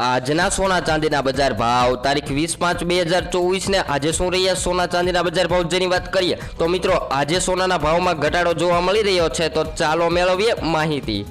આજના સોના ચાંદીના બજાર ભાવ, તારીખ વીસ પાંચ બે હજાર ચોવીસને આજે શું રહ્યા સોના ચાંદીના બજાર ભાવ? જેની વાત કરીએ, તો મિત્રો, આજે સોનાના ભાવમાં ઘટાડો જોવા મળી રહ્યો છે, તો ચાલો મેળવીએ માહિતી.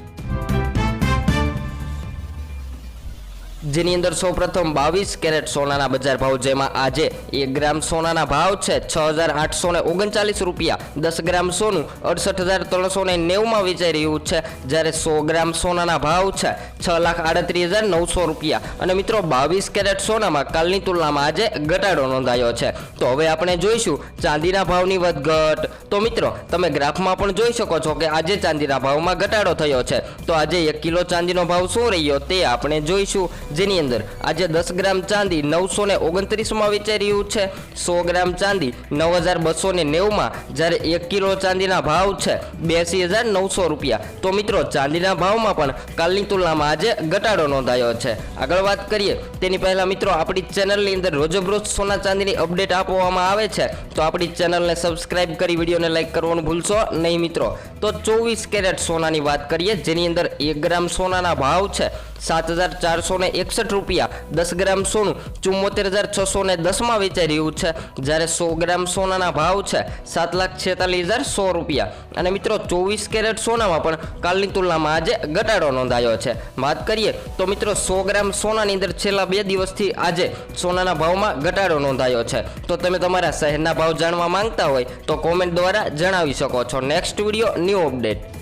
જેની અંદર સૌપ્રથમ બાવીસ કેરેટ સોનાના બજાર ભાવ, જેમાં આજે એક ગ્રામ સોનાના ભાવ છે છ હજાર આઠસો ને ઓગણચાલીસ રૂપિયા. દસ ગ્રામ સોનું અડસઠ હજાર ત્રણસો ને નેવુંમાં વેચાઈ રહ્યું છે. જ્યારે સો ગ્રામ સોનાના ભાવ છે છ લાખ આડત્રીસ હજાર નવસો રૂપિયા. અને મિત્રો, બાવીસ કેરેટ સોનામાં કાલની તુલનામાં આજે ઘટાડો નોંધાયો છે. તો હવે આપણે જોઈશું ચાંદીના ભાવની વધઘટ. તો મિત્રો, તમે ગ્રાફમાં પણ જોઈ શકો છો કે આજે ચાંદીના ભાવમાં ઘટાડો થયો છે. તો આજે એક કિલો ચાંદીનો ભાવ શું રહ્યો તે આપણે જોઈશું. જેની અંદર આજે દસ ગ્રામ ચાંદી નવસો ને ઓગણત્રીસમાં વેચાઈ રહ્યું છે. સો ગ્રામ ચાંદી નવ હજાર બસો ને નેવુંમાં, જ્યારે એક કિલો ચાંદીના ભાવ છે બેસી હજાર નવસો રૂપિયા. તો મિત્રો, ચાંદીના ભાવમાં પણ કાલની તુલનામાં આજે ઘટાડો નોંધાયો છે. આગળ વાત કરીએ, તેની પહેલાં મિત્રો આપણી ચેનલની અંદર રોજબરોજ સોના ચાંદીની અપડેટ આપવામાં આવે છે. તો આપણી ચેનલને સબસ્ક્રાઇબ કરી વિડીયોને લાઇક કરવાનું ભૂલશો નહીં મિત્રો. તો ચોવીસ કેરેટ સોનાની વાત કરીએ, જેની અંદર એક ગ્રામ સોનાના ભાવ છે સાત હજાર ચારસો ને એકસઠ રૂપિયા દસ ગ્રામ સોનું ચુમ્મોતેર હજાર છસો ને દસમાં વેચાઈ રહ્યું છે. જ્યારે સો ગ્રામ સોનાના ભાવ છે સાત લાખ છેતાલીસ હજાર સો રૂપિયા. અને મિત્રો, ચોવીસ કેરેટ સોનામાં પણ કાલની તુલનામાં આજે ઘટાડો નોંધાયો છે. વાત કરીએ તો મિત્રો, સો ગ્રામ સોનાની અંદર છેલ્લા બે દિવસથી આજે સોનાના ભાવમાં ઘટાડો નોંધાયો છે. તો તમે તમારા શહેરના ભાવ જાણવા માંગતા હોય તો કોમેન્ટ દ્વારા જણાવી શકો છો. Next video new update.